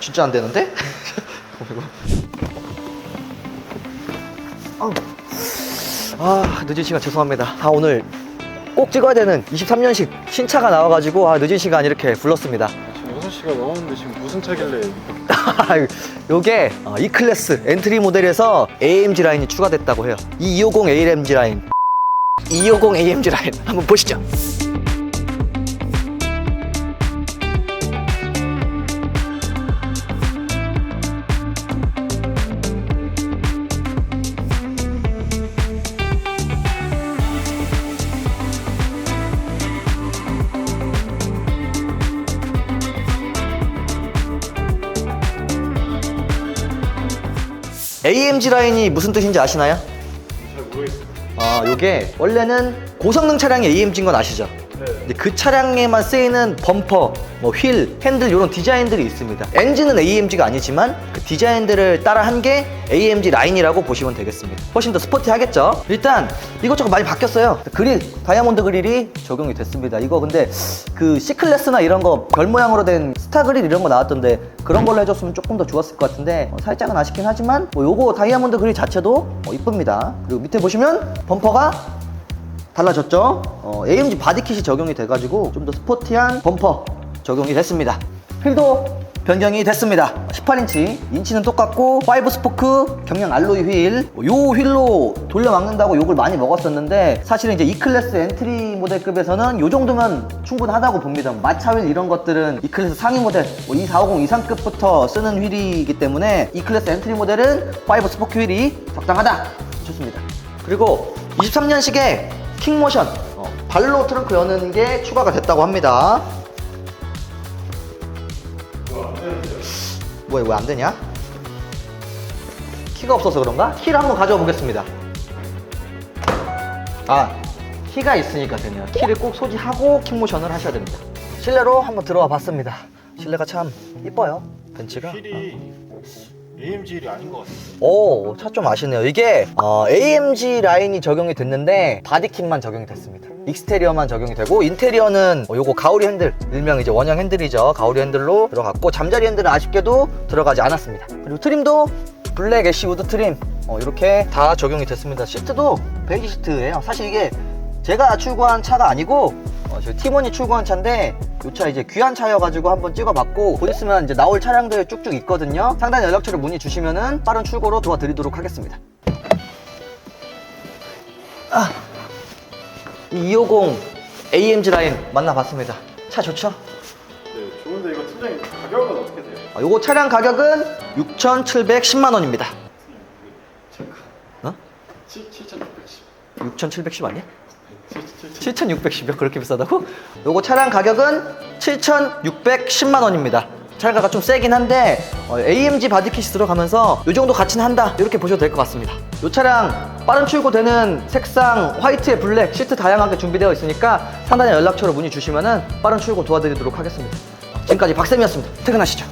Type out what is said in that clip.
진짜 안 되는데? 아우. 아 늦은 시간 죄송합니다. 아 오늘 꼭 찍어야 되는 23년식 신차가 나와가지고 아 늦은 시간 이렇게 불렀습니다. 지금 6시가 넘었는데 지금 무슨 차길래 요게 어, E 클래스 엔트리 모델에서 AMG 라인이 추가됐다고 해요. 이250 AMG 라인. 250 AMG 라인 한번 보시죠. AMG 라인이 무슨 뜻인지 아시나요? 잘 모르겠어요. 아, 요게 원래는 고성능 차량이 AMG인 건 아시죠? 네. 근데 그 차량에만 쓰이는 범퍼, 뭐 휠, 핸들 이런 디자인들이 있습니다. 엔진은 AMG가 아니지만 그 디자인들을 따라한 게 AMG 라인이라고 보시면 되겠습니다. 훨씬 더 스포티하겠죠? 일단 이것저것 많이 바뀌었어요. 그릴, 다이아몬드 그릴이 적용이 됐습니다. 이거 근데 그 C클래스나 이런 거 별 모양으로 된 스타 그릴 이런 거 나왔던데 그런 걸로 해줬으면 조금 더 좋았을 것 같은데 어, 살짝은 아쉽긴 하지만 뭐 요거 다이아몬드 그릴 자체도 어, 이쁩니다. 그리고 밑에 보시면 범퍼가 달라졌죠? 어, AMG 바디킷이 적용이 돼가지고 좀 더 스포티한 범퍼 적용이 됐습니다. 휠도 변경이 됐습니다. 18인치, 인치는 똑같고 5 스포크 경량 알로이 휠. 요 휠로 돌려 막는다고 욕을 많이 먹었었는데 사실은 이제 E클래스 엔트리 모델급에서는 요 정도면 충분하다고 봅니다. 마차 휠 이런 것들은 E클래스 상위 모델 뭐 2450 이상급부터 쓰는 휠이기 때문에 E클래스 엔트리 모델은 5 스포크 휠이 적당하다. 좋습니다. 그리고 23년식에 킥모션 어, 발로 트렁크 여는 게 추가가 됐다고 합니다. 뭐야 왜 안 되냐? 키가 없어서 그런가? 키를 한번 가져와 보겠습니다. 아 키가 있으니까 되네요. 키를 꼭 소지하고 킥모션을 하셔야 됩니다. 실내로 한번 들어와 봤습니다. 실내가 참 이뻐요. 벤츠가. 휠이 AMG 휠이 아닌 것 같아요. 오, 차 좀 아시네요. 이게 어, AMG 라인이 적용이 됐는데 바디킷만 적용이 됐습니다. 익스테리어만 적용이 되고 인테리어는 어, 요거 가오리 핸들, 일명 이제 원형 핸들이죠. 가오리 핸들로 들어갔고 잠자리 핸들은 아쉽게도 들어가지 않았습니다. 그리고 트림도 블랙 애쉬 우드 트림 어, 이렇게 다 적용이 됐습니다. 시트도 베이지 시트예요. 사실 이게 제가 출고한 차가 아니고 어, 저희 팀원이 출고한 차인데 이 차 이제 귀한 차여가지고 한번 찍어봤고 곧 있으면 이제 나올 차량들 쭉쭉 있거든요. 상단 연락처를 문의 주시면은 빠른 출고로 도와드리도록 하겠습니다. 아, 이250 AMG 라인 만나봤습니다. 차 좋죠? 네, 좋은데 이거 팀장님 가격은 어떻게 돼요? 아, 요거 차량 가격은 6,710만 원입니다. 어? 7,610. 6,710 아니야? 7,710. 7,610몇 그렇게 비싸다고? 요거 차량 가격은 7,610만 원입니다. 차량가가 좀 세긴 한데 어, AMG 바디킷이 들어가면서 요 정도 가치는 한다 이렇게 보셔도 될 것 같습니다. 요 차량 빠른 출고 되는 색상 화이트에 블랙 시트 다양하게 준비되어 있으니까 상단에 연락처로 문의 주시면은 빠른 출고 도와드리도록 하겠습니다. 지금까지 박쌤이었습니다. 퇴근하시죠.